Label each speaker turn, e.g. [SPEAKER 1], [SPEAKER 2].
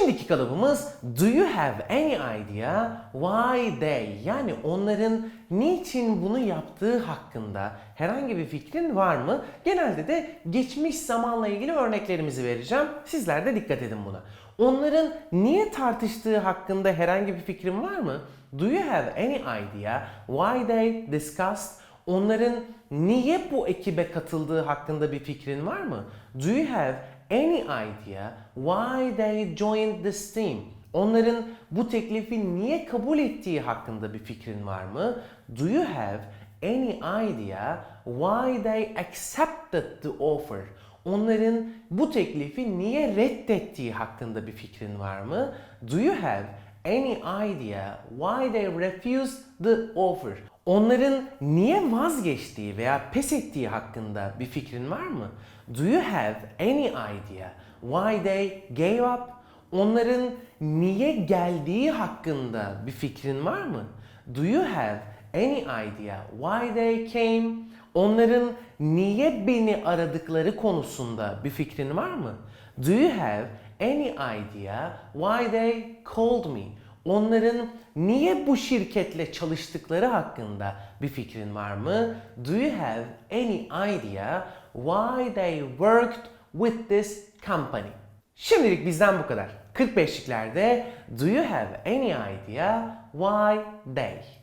[SPEAKER 1] Şimdiki kalıbımız Do you have any idea why they yani onların niçin bunu yaptığı hakkında herhangi bir fikrin var mı? Genelde de geçmiş zamanla ilgili örneklerimizi vereceğim. Sizler de dikkat edin buna. Onların niye tartıştığı hakkında herhangi bir fikrin var mı? Do you have any idea why they discussed Onların niye bu ekibe katıldığı hakkında bir fikrin var mı? Do you have any idea why they joined this team? Onların bu teklifi niye kabul ettiği hakkında bir fikrin var mı? Do you have any idea why they accepted the offer? Onların bu teklifi niye reddettiği hakkında bir fikrin var mı? Do you have any idea why they refused the offer? Onların niye vazgeçtiği veya pes ettiği hakkında bir fikrin var mı? Do you have any idea why they gave up? Onların niye geldiği hakkında bir fikrin var mı? Do you have any idea why they came? Onların niye beni aradıkları konusunda bir fikrin var mı? Do you have any idea why they called me? Onların niye bu şirketle çalıştıkları hakkında bir fikrin var mı? Do you have any idea why they worked with this company? Şimdilik bizden bu kadar. 45'liklerde Do you have any idea why they?